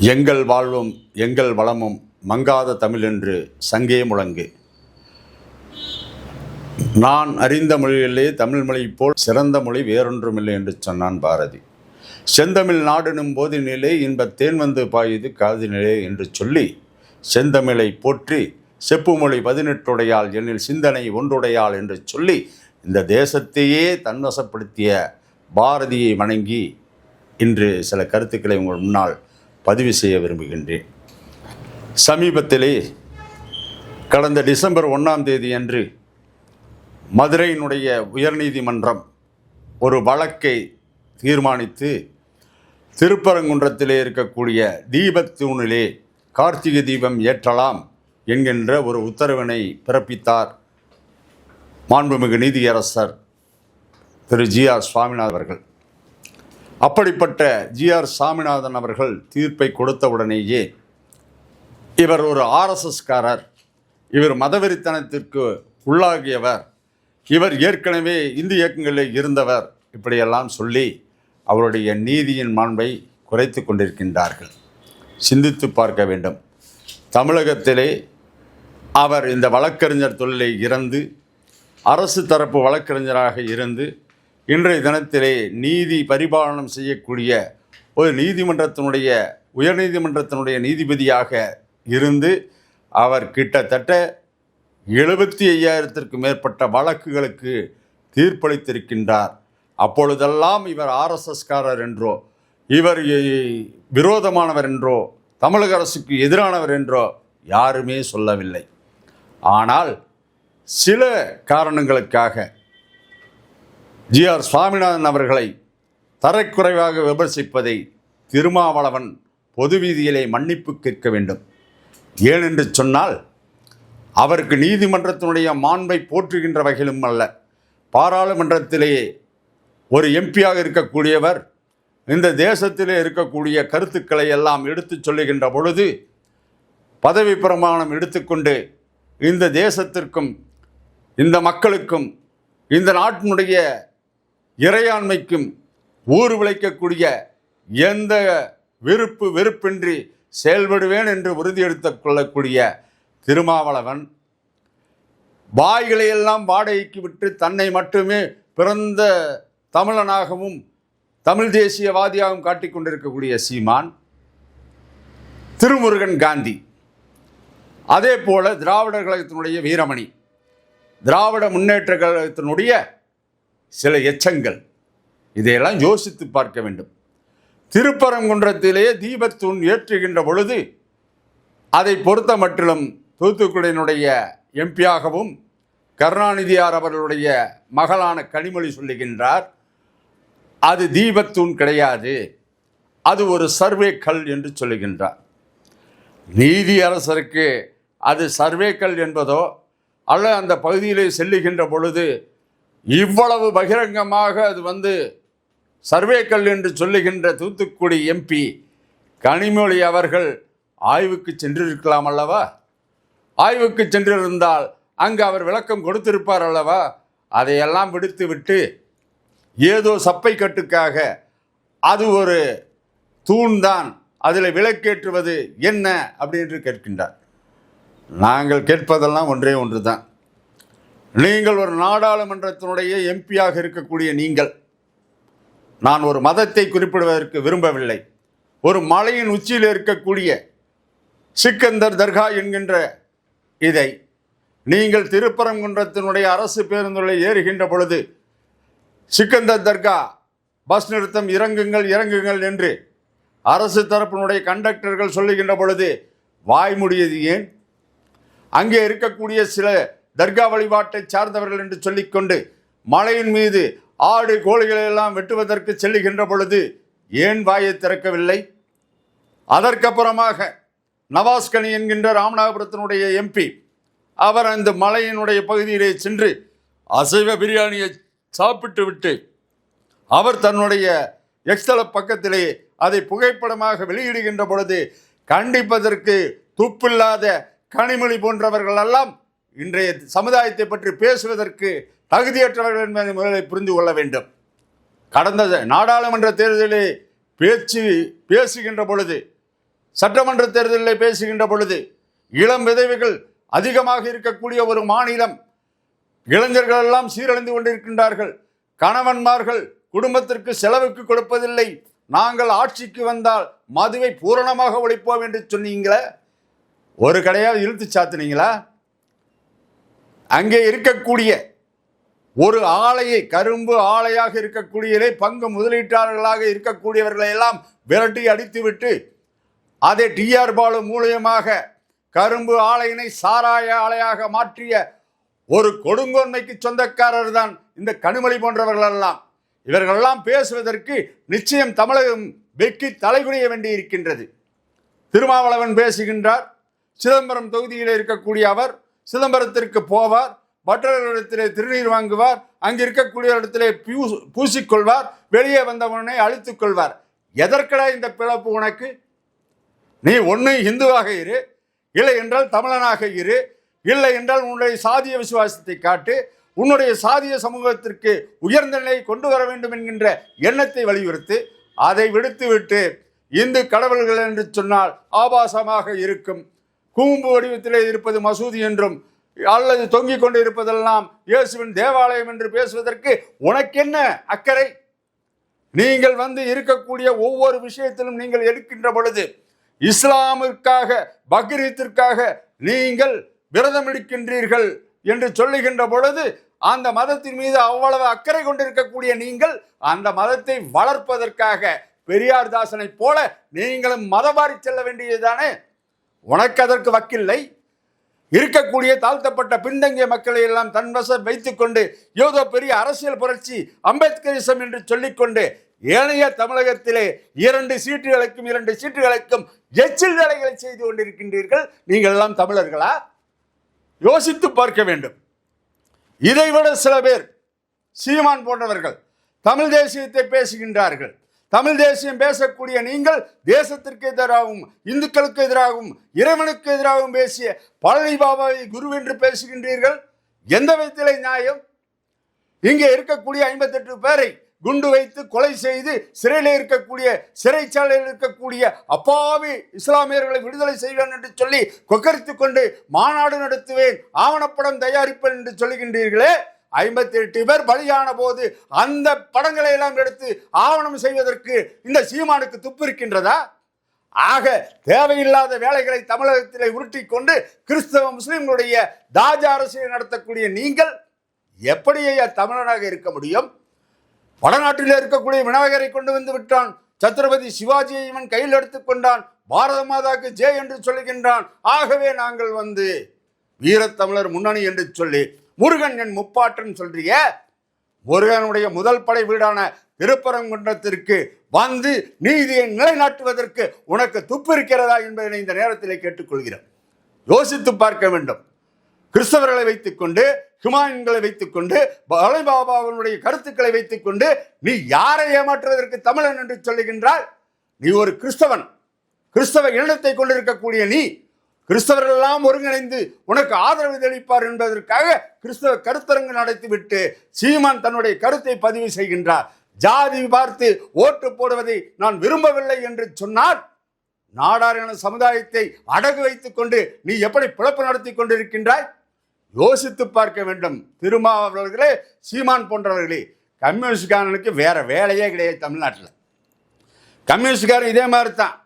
எங்கள் வாழ்வும் எங்கள் வளமும் மங்காத தமிழ் என்று சங்கே முழங்கு. நான் அறிந்த மொழியிலே தமிழ் மொழி போல் சிறந்த மொழி வேறொன்றுமில்லை என்று சொன்னான் பாரதி. செந்தமிழ் நாடெனும் போதினிலே இன்பத் தேன் வந்து பாயுது காதினிலே என்று சொல்லி செந்தமிழை போற்றி செப்புமொழி பதினெட்டுடையாள் என்னில் சிந்தனை ஒன்றுடையாள் என்று சொல்லி இந்த தேசத்தையே தன்வசப்படுத்திய பாரதியை வணங்கி இன்று சில கருத்துக்களை உங்கள் முன்னால் பதிவு செய்ய விரும்புகின்றேன். சமீபத்திலே கடந்த டிசம்பர் ஒன்றாம் தேதி அன்று மதுரையினுடைய உயர்நீதிமன்றம் ஒரு வழக்கை தீர்மானித்து திருப்பரங்குன்றத்திலே இருக்கக்கூடிய தீபத்தூணிலே கார்த்திகை தீபம் ஏற்றலாம் என்கின்ற ஒரு உத்தரவினை பிறப்பித்தார் மாண்புமிகு நீதியரசர் திரு ஜி ஆர் சுவாமிநாதன் அவர்கள். அப்படிப்பட்ட ஜி ஆர் சாமிநாதன் அவர்கள் தீர்ப்பை கொடுத்தவுடனேயே இவர் ஒரு ஆர்எஸ்எஸ்காரர் இவர் மதவெறித்தனத்திற்கு உள்ளாகியவர். இவர் ஏற்கனவே இந்து இயக்கங்களில் இருந்தவர். இப்படியெல்லாம் சொல்லி அவருடைய நீதியின் மாண்பை குறைத்து கொண்டிருக்கின்றார்கள். சிந்தித்து பார்க்க வேண்டும். தமிழகத்திலே அவர் இந்த வழக்கறிஞர் தொழிலை இறந்து அரசு தரப்பு வழக்கறிஞராக இருந்து இன்றைய தினத்திலே நீதி பரிபாலனம் செய்யக்கூடிய ஒரு நீதிமன்றத்தினுடைய உயர்நீதிமன்றத்தினுடைய நீதிபதியாக இருந்து அவர் கிட்டத்தட்ட எழுபத்தி ஐயாயிரத்திற்கு மேற்பட்ட வழக்குகளுக்கு தீர்ப்பளித்திருக்கின்றார். அப்பொழுதெல்லாம் இவர் ஆர்எஸ்எஸ்காரர் என்றோ இவர் விரோதமானவர் என்றோ தமிழக அரசுக்கு எதிரானவர் என்றோ யாருமே சொல்லவில்லை. ஆனால் சில காரணங்களுக்காக ஜி ஆர் சுவாமிநாதன் அவர்களை தரக்குறைவாக விமர்சிப்பதை திருமாவளவன் பொது வீதியிலே மன்னிப்பு கேட்க வேண்டும். ஏனென்று சொன்னால் அவருக்கு நீதிமன்றத்தினுடைய மாண்பை போற்றுகின்ற வகையிலும் அல்ல. பாராளுமன்றத்திலேயே ஒரு எம்பியாக இருக்கக்கூடியவர் இந்த தேசத்திலே இருக்கக்கூடிய கருத்துக்களை எல்லாம் எடுத்துச் சொல்லுகின்ற பொழுது பதவி பிரமாணம் எடுத்துக்கொண்டு இந்த தேசத்திற்கும் இந்த மக்களுக்கும் இந்த நாட்டினுடைய இறையாண்மைக்கும் ஊர் விளைக்கக்கூடிய எந்த விருப்பு வெறுப்பின்றி செயல்படுவேன் என்று உறுதியெடுத்துக் கொள்ளக்கூடிய திருமாவளவன் வாய்களையெல்லாம் வாடகைக்கு விட்டு தன்னை மட்டுமே பிறந்த தமிழனாகவும் தமிழ் தேசியவாதியாகவும் காட்டிக்கொண்டிருக்கக்கூடிய சீமான் திருமுருகன் காந்தி. அதே போல திராவிடர் கழகத்தினுடைய வீரமணி திராவிட முன்னேற்ற கழகத்தினுடைய சில எச்சங்கள். இதையெல்லாம் யோசித்து பார்க்க வேண்டும். திருப்பரங்குன்றத்திலேயே தீபத்தூண் ஏற்றுகின்ற பொழுது அதை பொறுத்த மட்டிலும் தூத்துக்குடியினுடைய எம்பியாகவும் கருணாநிதியார் அவர்களுடைய மகளான கனிமொழி சொல்லுகின்றார் அது தீபத்தூண் கிடையாது. அது ஒரு சர்வே கல் என்று சொல்லுகின்றார். நீதி அரசருக்கு அது சர்வேக்கல் என்பதோ அல்ல அந்த பகுதியிலே செல்லுகின்ற பொழுது இவ்வளவு பகிரங்கமாக அது வந்து சர்வேக்கல் என்று சொல்லுகின்ற தூத்துக்குடி எம்பி கனிமொழி அவர்கள் ஆய்வுக்கு சென்றிருக்கலாம் அல்லவா? ஆய்வுக்கு சென்றிருந்தால் அங்கு அவர் விளக்கம் கொடுத்திருப்பார் அல்லவா? அதையெல்லாம் விடுத்துவிட்டு ஏதோ சப்பை கட்டுக்காக அது ஒரு தூண்தான் அதில் விளக்கேற்றுவது என்ன அப்படின்னு கேட்கின்றார். நாங்கள் கேட்பதெல்லாம் ஒன்றே ஒன்று தான் நீங்கள் ஒரு நாடாளுமன்றத்தினுடைய எம்பியாக இருக்கக்கூடிய நீங்கள் நான் ஒரு மதத்தை குறிப்பிடுவதற்கு விரும்பவில்லை. ஒரு மலையின் உச்சியில் இருக்கக்கூடிய சிக்கந்தர் தர்கா என்கின்ற இதை நீங்கள் திருப்பரங்குன்றத்தினுடைய அரசு பேருந்துகளை ஏறுகின்ற பொழுது சிக்கந்தர் தர்கா பஸ் நிறுத்தம் இறங்குங்கள் இறங்குங்கள் என்று அரசு தரப்பினுடைய கண்டக்டர்கள் சொல்லுகின்ற பொழுது வாய்முடியது ஏன்? அங்கே இருக்கக்கூடிய சில தர்கா வழிபாட்டை சார்ந்தவர்கள் என்று சொல்லிக்கொண்டு மலையின் மீது ஆடு கோழிகளை எல்லாம் வெட்டுவதற்கு செல்லுகின்ற பொழுது ஏன் வாயை திறக்கவில்லை? அதற்கப்புறமாக நவாஸ்கனி என்கின்ற ராமநாதபுரத்தினுடைய எம்பி அவர் அந்த மலையினுடைய பகுதியிலே சென்று அசைவ பிரியாணியை சாப்பிட்டு விட்டு அவர் தன்னுடைய எக்ஸ்தல பக்கத்திலே அதை புகைப்படமாக வெளியிடுகின்ற பொழுது கண்டிப்பதற்கு துப்பில்லாத கனிமொழி போன்றவர்கள் எல்லாம் இன்றைய சமுதாயத்தை பற்றி பேசுவதற்கு தகுதியற்றவர்கள் என்பதை முதலில் புரிந்து கொள்ள வேண்டும். கடந்த நாடாளுமன்ற தேர்தலில் பேச்சு பேசுகின்ற பொழுது சட்டமன்ற தேர்தலில் பேசுகின்ற பொழுது இளம் விதவைகள் அதிகமாக இருக்கக்கூடிய ஒரு மாநிலம் இளைஞர்கள் எல்லாம் சீரழிந்து கொண்டிருக்கின்றார்கள். கணவன்மார்கள் குடும்பத்திற்கு செலவுக்கு கொடுப்பதில்லை. நாங்கள் ஆட்சிக்கு வந்தால் மதுவை பூரணமாக ஒழிப்போம் என்று சொன்னீங்களே? ஒரு கடையாக இழுத்து சாத்துனீங்களா? அங்கே இருக்கக்கூடிய ஒரு ஆலையை கரும்பு ஆலையாக இருக்கக்கூடியதை பங்கு முதலீட்டாளர்களாக இருக்கக்கூடியவர்களை எல்லாம் விரட்டி அடித்துவிட்டு அதை டிஆர் பாலு மூலியமாக கரும்பு ஆலையினை சாராய ஆலையாக மாற்றிய ஒரு கொடுங்கோன்மைக்கு சொந்தக்காரர் தான் இந்த கனிமொழி போன்றவர்களெல்லாம் இவர்களெல்லாம் பேசுவதற்கு நிச்சயம் தமிழகம் வெக்கி தலைகுனிய வேண்டி இருக்கின்றது. திருமாவளவன் பேசுகின்றார். சிதம்பரம் தொகுதியில் இருக்கக்கூடிய அவர் சிதம்பரத்திற்கு போவார் பட்டரிடத்திலே திருநீர் வாங்குவார் அங்கு இருக்கக்கூடிய இடத்திலே பூ பூசிக்கொள்வார் வெளியே வந்தவனை அழித்துக் கொள்வார். எதற்கடா இந்த பிளப்பு உனக்கு? நீ ஒன்று இந்துவாக இரு இல்லை என்றால் தமிழனாக இரு இல்லை என்றால் உன்னுடைய சாதிய விசுவாசத்தை காட்டு உன்னுடைய சாதிய சமூகத்திற்கு உயர்ந்த நிலையை கொண்டு வர வேண்டும் என்கின்ற எண்ணத்தை வலியுறுத்து அதை விடுத்துவிட்டு இந்து கடவுள்கள் என்று சொன்னால் ஆபாசமாக இருக்கும். கூம்பு வடிவத்திலே இருப்பது மசூதி என்றும் அல்லது தொங்கிக் கொண்டு இருப்பதெல்லாம் இயேசுவின் தேவாலயம் என்று பேசுவதற்கு உனக்கென்ன அக்கறை? நீங்கள் வந்து இருக்கக்கூடிய ஒவ்வொரு விஷயத்திலும் நீங்கள் எடுக்கின்ற பொழுது இஸ்லாமிற்காக பக்ரீத்திற்காக நீங்கள் விரதம் எடுக்கின்றீர்கள் என்று சொல்லுகின்ற பொழுது அந்த மதத்தின் மீது அவ்வளவு அக்கறை கொண்டிருக்கக்கூடிய நீங்கள் அந்த மதத்தை வளர்ப்பதற்காக பெரியார் தாசனை போல நீங்களும் மதமாறி செல்ல வேண்டியதுதானே? உனக்கு அதற்கு வக்கில்லை. இருக்கக்கூடிய தாழ்த்தப்பட்ட பின்தங்கிய மக்களை எல்லாம் தன்வசம் வைத்துக்கொண்டு ஏதோ பெரிய அரசியல் புரட்சி அம்பேத்கரிசம் என்று சொல்லிக்கொண்டு ஏனைய தமிழகத்திலே இரண்டு சீட்டுகளுக்கும் இரண்டு சீட்டுகளுக்கும் எச்சில் வேலைகளை செய்து கொண்டிருக்கின்றீர்கள். நீங்கள் எல்லாம் தமிழர்களா? யோசித்து பார்க்க வேண்டும். இதைவிட சில பேர் சீமான் போன்றவர்கள் தமிழ் தேசியத்தை பேசுகின்றார்கள். தமிழ் தேசியம் பேசக்கூடிய நீங்கள் தேசத்திற்கு எதிராகவும் இந்துக்களுக்கு எதிராகவும் இறைவனுக்கு எதிராகவும் பேசிய பழனி பாபாவை குரு என்று பேசுகின்றீர்கள்? எந்த விதத்திலே நியாயம்? இங்கே இருக்கக்கூடிய ஐம்பத்தெட்டு பேரை குண்டு வைத்து கொலை செய்து சிறையில் இருக்கக்கூடிய சிறைச்சாலையில் இருக்கக்கூடிய அப்பாவி இஸ்லாமியர்களை விடுதலை செய்வேன் என்று சொல்லி கொக்கரித்து கொண்டு மாநாடு நடத்துவேன் ஆவணப்படம் தயாரிப்பேன் என்று சொல்லுகின்றீர்களே ஐம்பத்தி எட்டு பேர் பலியான போது அந்த படங்களை எல்லாம் எடுத்து ஆவணம் செய்வதற்கு இந்த சீமானுக்கு துப்பு இருக்கின்றதா? ஆக தேவையில்லாத வேலைகளை தமிழகத்திலே உருட்டி கொண்டு கிறிஸ்தவ முஸ்லிம்களுடைய தாஜ அரசியலை நடத்தக்கூடிய நீங்கள் எப்படி ஐயா தமிழனாக இருக்க முடியும்? வடநாட்டில் இருக்கக்கூடிய விநாயகரை கொண்டு வந்து விட்டான். சத்ரபதி சிவாஜியை இவன் கையில் எடுத்துக்கொண்டான் பாரத மாதாக்கு ஜே என்று சொல்லுகின்றான் ஆகவே நாங்கள் வந்து வீரத்தமிழர் முன்னணி என்று சொல்லி முருகன் என் முப்பாற்றுன்னு சொல்றிய முருகனுடைய முதல் படை வீடான திருப்பரங்குன்றத்திற்கு வந்து நீதியை நிலைநாட்டுவதற்கு உனக்கு துப்பு இருக்கிறதா என்பதனை இந்த நேரத்திலே கேட்டுக்கொள்கிறேன். யோசித்து பார்க்க வேண்டும். கிறிஸ்தவர்களை வைத்துக்கொண்டு ஹுமாயூன்களை வைத்துக்கொண்டு பாபாவினுடைய கருத்துக்களை வைத்துக்கொண்டு நீ யாரை ஏமாற்றுவதற்கு தமிழன் என்று சொல்லுகின்றால் நீ ஒரு கிறிஸ்தவன். கிறிஸ்தவ இனத்தை கொண்டிருக்கக்கூடிய நீ கிறிஸ்தவர்கள் எல்லாம் ஒருங்கிணைந்து உனக்கு ஆதரவு தெளிப்பார் என்பதற்காக கிறிஸ்தவ கருத்தரங்கு நடத்திவிட்டு சீமான் தன்னுடைய கருத்தை பதிவு செய்கின்றார். ஜாதி பார்த்து ஓட்டு போடுவதை நான் விரும்பவில்லை என்று சொன்னால் நாடாரின சமுதாயத்தை அடகு வைத்துக் கொண்டு நீ எப்படி பிழப்பு நடத்தி கொண்டிருக்கின்றாய்? யோசித்து பார்க்க வேண்டும். திருமாவளவர்களே சீமான் போன்றவர்களே கம்யூனிஸ்ட்காரனுக்கு வேற வேலையே கிடையாது தமிழ்நாட்டில். கம்யூனிஸ்டுக்காரன் இதே மாதிரி தான்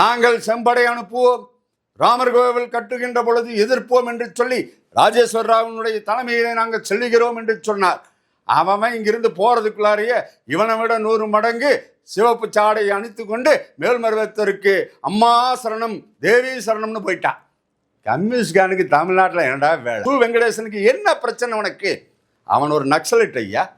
நாங்கள் செம்படை அனுப்புவோம் ராமர் கோவில் கட்டுகின்ற பொழுது எதிர்ப்போம் என்று சொல்லி ராஜேஸ்வர் ராவனுடைய தலைமையிலே நாங்கள் செல்லுகிறோம் என்று சொன்னார். அவன் இங்கிருந்து போறதுக்குள்ளாரையே இவனை விட நூறு மடங்கு சிவப்பு சாடையை அணித்து கொண்டு மேல்மருவத்தருக்கு அம்மா சரணம் தேவி சரணம்னு போயிட்டான். கம்யூனிஸ்ட்காரனுக்கு தமிழ்நாட்டில் என்னடா வேலை? கு வெங்கடேசனுக்கு என்ன பிரச்சனை உனக்கு? அவன் ஒரு நக்சலைட் ஐயா.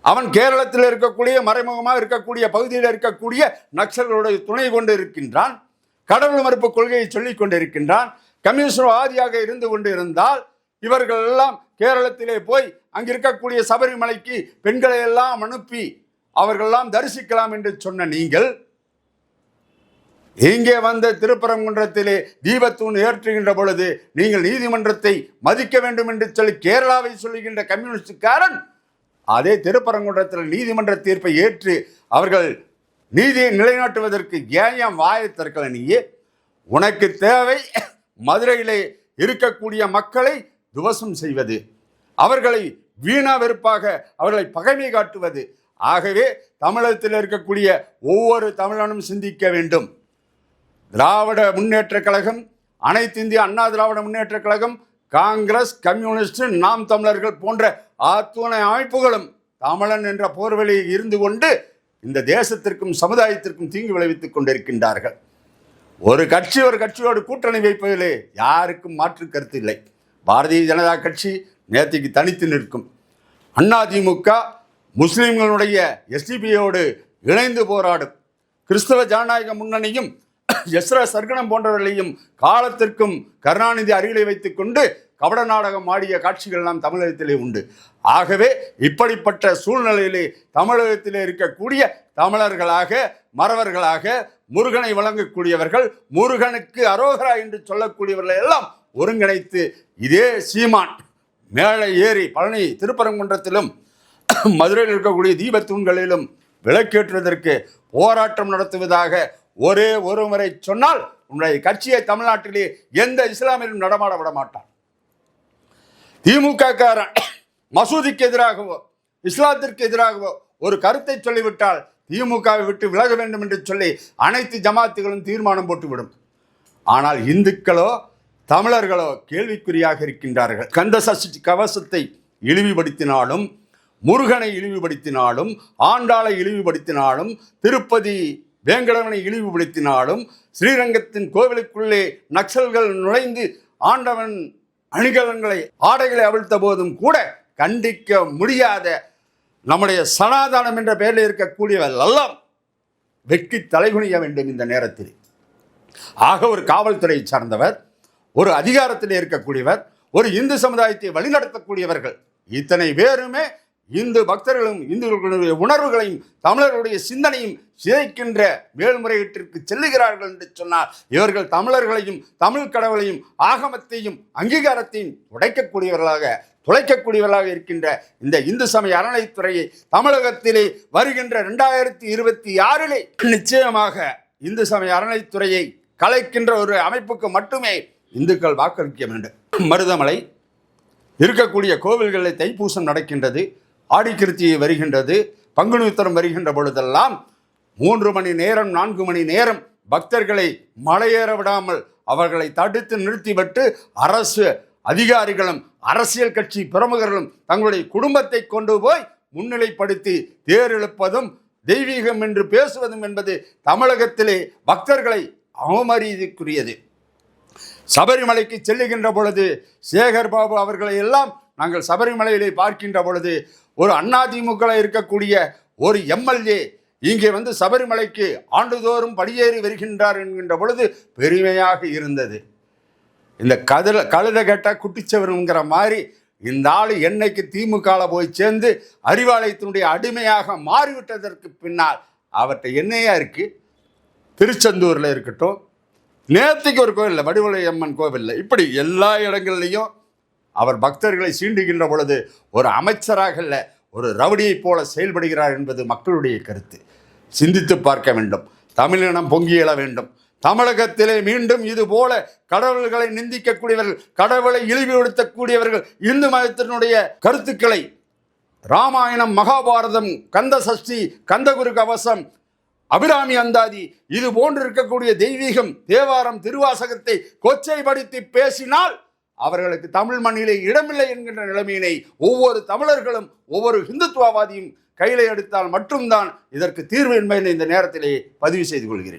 அவன் கேரளத்தில் இருக்கக்கூடிய மறைமுகமாக இருக்கக்கூடிய பகுதியில் இருக்கக்கூடிய நக்சல்களுடைய துணை கொண்டு இருக்கின்றான். கடவுள் மறுப்பு கொள்கையை சொல்லிக் கொண்டிருக்கின்றான். கம்யூனிஸ்டவாதியாக இருந்து கொண்டு இருந்தால் இவர்கள் எல்லாம் கேரளத்திலே போய் அங்கிருக்கக்கூடிய சபரிமலைக்கு பெண்களை எல்லாம் அனுப்பி அவர்களெல்லாம் தரிசிக்கலாம் என்று சொன்ன நீங்கள் இங்கே வந்த திருப்பரங்குன்றத்திலே தீபத்தூண் ஏற்றுகின்ற பொழுது நீங்கள் நீதிமன்றத்தை மதிக்க வேண்டும் என்று சொல்லி கேரளாவை சொல்லுகின்ற கம்யூனிஸ்டுக்காரன் அதே திருப்பரங்குன்றத்தில் நீதிமன்ற தீர்ப்பை ஏற்று அவர்கள் நீதியை நிலைநாட்டுவதற்கு ஏன் வாயை திறக்கல நீயே? உனக்கு தேவை மதுரையிலே இருக்கக்கூடிய மக்களை துவசம் செய்வது. அவர்களை வீணா வெறுப்பாக அவர்களை பகைமை காட்டுவது. ஆகவே தமிழகத்தில் இருக்கக்கூடிய ஒவ்வொரு தமிழனும் சிந்திக்க வேண்டும். திராவிட முன்னேற்றக் கழகம் அனைத்து இந்திய அண்ணா திராவிட முன்னேற்றக் கழகம் காங்கிரஸ் கம்யூனிஸ்ட் நாம் தமிழர்கள் போன்ற ஆத்துணை அமைப்புகளும் தமிழன் என்ற போர்வெளியில் இருந்து கொண்டு இந்த தேசத்திற்கும் சமுதாயத்திற்கும் தீங்கு விளைவித்துக் கொண்டிருக்கின்றார்கள். ஒரு கட்சி ஒரு கட்சியோடு கூட்டணி வைப்பதிலே யாருக்கும் மாற்று கருத்து இல்லை. பாரதிய ஜனதா கட்சி நேற்றுக்கு தனித்து நிற்கும். அதிமுக முஸ்லீம்களுடைய எஸ்டிபியோடு இணைந்து போராடும். கிறிஸ்தவ ஜனநாயக முன்னணியும் எஸ்ரா சர்க்கனம் போன்றவர்களையும் காலத்திற்கும் கருணாநிதி அருகிலே வைத்துக் கொண்டு கபட நாடகம் ஆடிய காட்சிகள் நாம் தமிழகத்திலே உண்டு. ஆகவே இப்படிப்பட்ட சூழ்நிலையிலே தமிழகத்திலே இருக்கக்கூடிய தமிழர்களாக மறவர்களாக முருகனை வழங்கக்கூடியவர்கள் முருகனுக்கு அரோகரா என்று சொல்லக்கூடியவர்களை எல்லாம் ஒருங்கிணைத்து இதே சீமான் மேலே ஏறி பழனி திருப்பரங்குன்றத்திலும் மதுரையில் இருக்கக்கூடிய தீபத்தூண்களிலும் விளக்கேற்றுவதற்கு போராட்டம் நடத்துவதாக ஒரே ஒரு முறை சொன்னால் உன்னுடைய கட்சியை தமிழ்நாட்டிலே எந்த இஸ்லாமியரும் நடமாட விட மாட்டான். திமுக காரன் மசூதிக்கு எதிராகவோ இஸ்லாத்திற்கு எதிராகவோ ஒரு கருத்தை சொல்லிவிட்டால் திமுகவை விட்டு விலக வேண்டும் என்று சொல்லி அனைத்து ஜமாத்துகளும் தீர்மானம் போட்டுவிடும். ஆனால் இந்துக்களோ தமிழர்களோ கேள்விக்குறியாக இருக்கின்றார்கள். கந்த சஷ்டி கவசத்தை இழிவுபடுத்தினாலும் முருகனை இழிவுபடுத்தினாலும் ஆண்டாளை இழிவுபடுத்தினாலும் திருப்பதி வேங்கடவனை இழிவுபடுத்தினாலும் ஸ்ரீரங்கத்தின் கோவிலுக்குள்ளே நக்சல்கள் நுழைந்து ஆண்டவன் அணிகலன்களை ஆடைகளை அவிழ்த்த போதும் கூட கண்டிக்க முடியாத நம்முடைய சனாதானம் என்ற பெயரில் இருக்கக்கூடியவெல்லாம் எல்லாம் வெட்கி தலைகுனிய வேண்டும் இந்த நேரத்தில். ஆக ஒரு காவல்துறையை சார்ந்தவர் ஒரு அதிகாரத்தில் இருக்கக்கூடியவர் ஒரு இந்து சமுதாயத்தை வழிநடத்தக்கூடியவர்கள் இத்தனை பேருமே இந்து பக்தர்களும் இந்துக்களுடைய உணர்வுகளையும் தமிழர்களுடைய சிந்தனையும் சிதைக்கின்ற மேல்முறையீட்டிற்கு செல்லுகிறார்கள் என்று சொன்னால் இவர்கள் தமிழர்களையும் தமிழ் கடவுளையும் ஆகமத்தையும் அங்கீகாரத்தையும் உடைக்கக்கூடியவர்களாக துளைக்கக்கூடியவர்களாக இருக்கின்ற இந்த இந்து சமய அறநிலைத்துறையை தமிழகத்திலே வருகின்ற ரெண்டாயிரத்தி இருபத்தி ஆறிலே நிச்சயமாக இந்து சமய அறநிலைத்துறையை கலைக்கின்ற ஒரு அமைப்புக்கு மட்டுமே இந்துக்கள் வாக்களிக்க வேண்டும். மருதமலை இருக்கக்கூடிய கோவில்களில் தைப்பூசம் நடக்கின்றது. ஆடிக்கிருத்தியை வருகின்றது பங்குனி உத்தரம் வருகின்ற பொழுதெல்லாம் மூன்று மணி நேரம் நான்கு மணி நேரம் பக்தர்களை மலையேற விடாமல் அவர்களை தடுத்து நிறுத்திவிட்டு அரசு அதிகாரிகளும் அரசியல் கட்சி பிரமுகர்களும் தங்களுடைய குடும்பத்தை கொண்டு போய் முன்னிலைப்படுத்தி தேர் இழுப்பதும் தெய்வீகம் என்று பேசுவதும் என்பது தமிழகத்திலே பக்தர்களை அவமரியாதைக்குரியது. சபரிமலைக்கு செல்லுகின்ற பொழுது சேகர் பாபு அவர்களை எல்லாம் நாங்கள் சபரிமலையிலே பார்க்கின்ற பொழுது ஒரு அதிமுக இருக்கக்கூடிய ஒரு எம்எல்ஏ இங்கே வந்து சபரிமலைக்கு ஆண்டுதோறும் படியேறி வருகின்றார் என்கின்ற பொழுது பெருமையாக இருந்தது. இந்த கதிர கழுத கட்ட குட்டிச்சவருங்கிற மாதிரி இந்த ஆள் என்னைக்கு திமுகவில் போய் சேர்ந்து அறிவாலயத்தினுடைய அடிமையாக மாறிவிட்டதற்கு பின்னால் அவர்கிட்ட என்னையா இருக்கு? திருச்செந்தூரில் இருக்கட்டும். நேர்த்திக்கு ஒரு கோவிலில் வடிவலை அம்மன் கோவிலில். இப்படி எல்லா இடங்கள்லையும் அவர் பக்தர்களை சீண்டுகின்ற பொழுது ஒரு அமைச்சராக இல்லை ஒரு ரவுடியைப் போல செயல்படுகிறார் என்பது மக்களுடைய கருத்து. சிந்தித்து பார்க்க வேண்டும். தமிழினம் பொங்கி எழ வேண்டும். தமிழகத்திலே மீண்டும் இது போல கடவுள்களை நிந்திக்கக்கூடியவர்கள் கடவுளை இழிவுபடுத்தக்கூடியவர்கள் இந்து மதத்தினுடைய கருத்துக்களை ராமாயணம் மகாபாரதம் கந்த சஷ்டி கந்தகுரு கவசம் அபிராமி அந்தாதி இது போன்று இருக்கக்கூடிய தெய்வீகம் தேவாரம் திருவாசகத்தை கொச்சைப்படுத்தி பேசினால் அவர்களுக்கு தமிழ் மண்ணிலே இடமில்லை என்கின்ற நிலைமையினை ஒவ்வொரு தமிழர்களும் ஒவ்வொரு இந்துத்துவவாதியும் கையில எடுத்தால் மட்டும்தான் இதற்கு தீர்வு என்பதை இந்த நேரத்திலே பதிவு செய்து கொள்கிறேன்.